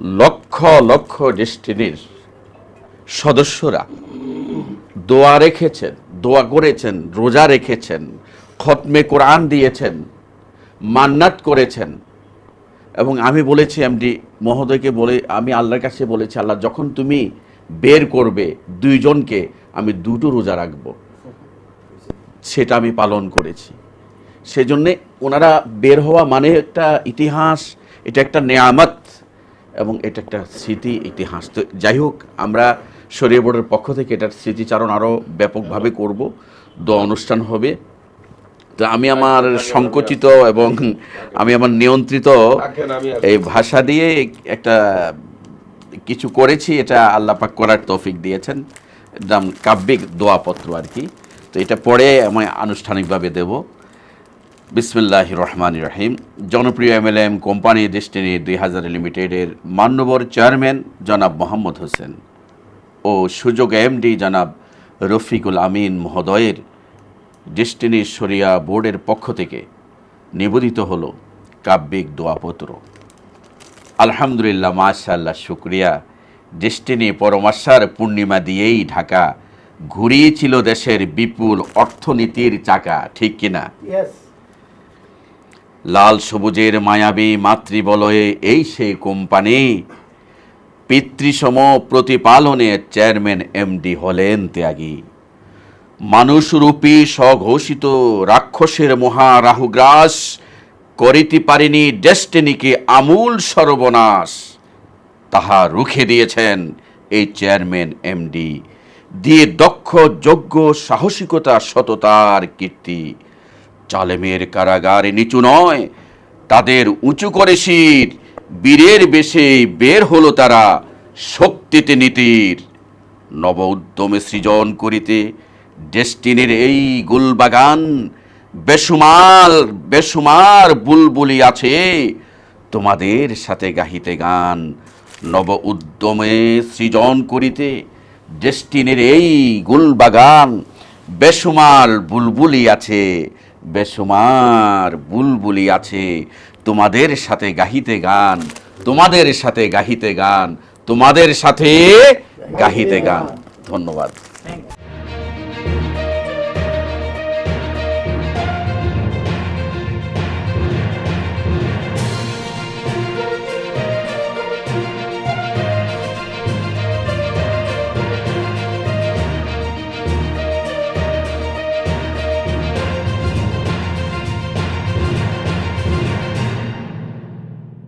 লক্ষ লক্ষ ডেস্টিনির সদস্যরা দোয়া রেখেছেন, দোয়া করেছেন, রোজা রেখেছেন, খতমে কোরআন দিয়েছেন, মান্নাত করেছেন। এবং আমি বলেছি, এমডি মহোদয়কে বলে, আমি আল্লাহর কাছে বলেছি, আল্লাহ যখন তুমি বের করবে দুইজনকে, আমি দুটো রোজা রাখব। সেটা আমি পালন করেছি। সেজন্যে ওনারা বের হওয়া মানে একটা ইতিহাস, এটা একটা নেয়ামত। এবং এটা একটা স্মৃতি, ইতিহাস। তো যাই হোক, আমরা শরীর বোর্ডের পক্ষ থেকে এটার স্মৃতিচারণ আরও ব্যাপকভাবে করব। দোয়া অনুষ্ঠান হবে। তো আমি আমার সংকুচিত এবং আমি আমার নিয়ন্ত্রিত এই ভাষা দিয়ে একটা কিছু করেছি, এটা আল্লাপাক করার তৌফিক দিয়েছেন। কাব্যিক দোয়াপত্র আর কি। তো এটা পরে আমি আনুষ্ঠানিকভাবে দেব। বিসমিল্লাহ রহমান রহিম। জনপ্রিয় M L M company Destiny দুই হাজার লিমিটেডের মান্যবর চেয়ারম্যান জনাব মোহাম্মদ হোসেন ও সুযোগ এমডি জনাব রফিকুল আমিন মহোদয়ের ডেস্টিনি শরিয়া বোর্ডের পক্ষ থেকে নিবেদিত হলো কাব্যিক দোয়াপত্র। আলহামদুলিল্লাহ মাশাল্লাহ শুক্রিয়া। ডেস্টিনি পরমাশার পূর্ণিমা দিয়েই ঢাকা ঘুরিয়েছিল দেশের বিপুল অর্থনীতির চাকা, ঠিক কিনা? লাল সবুজের মায়াবী মাতৃবলয়ে এই সেই কোম্পানি। পিতৃসম প্রতিপালনে চেয়ারম্যান এমডি হলেন ত্যাগী। মানুষরূপী স্বঘোষিত রাক্ষসের মহা রাহুগ্রাস করিতে পারেনি ডেস্টিনিকে আমূল সর্বনাশ। তাহা রুখে দিয়েছেন এই চেয়ারম্যান এমডি। দিয়ে দক্ষ, যোগ্য, সাহসিকতা, সততার কীর্তি। চালেমের কারাগারে নিচু নয়। তাদের উঁচু করে শির, বীরের বেশে বের হলো তারা শক্তিতে নীতির। নব উদ্যমে সৃজন করিতে ডেস্টিনির এই গুলবাগান বেসুমাল বেসুমার বুলবুলি আছে। তোমাদের সাথে গাহিতে গান। নব উদ্যমে সৃজন করিতে ডেস্টিনির এই গুলবাগান বেসুমাল বুলবুলি আছে। বেসুমার বুলবুলি আছে। তোমাদের সাথে গাহিতে গান, তোমাদের সাথে গাহিতে গান, তোমাদের সাথে গাহিতে গান। ধন্যবাদ।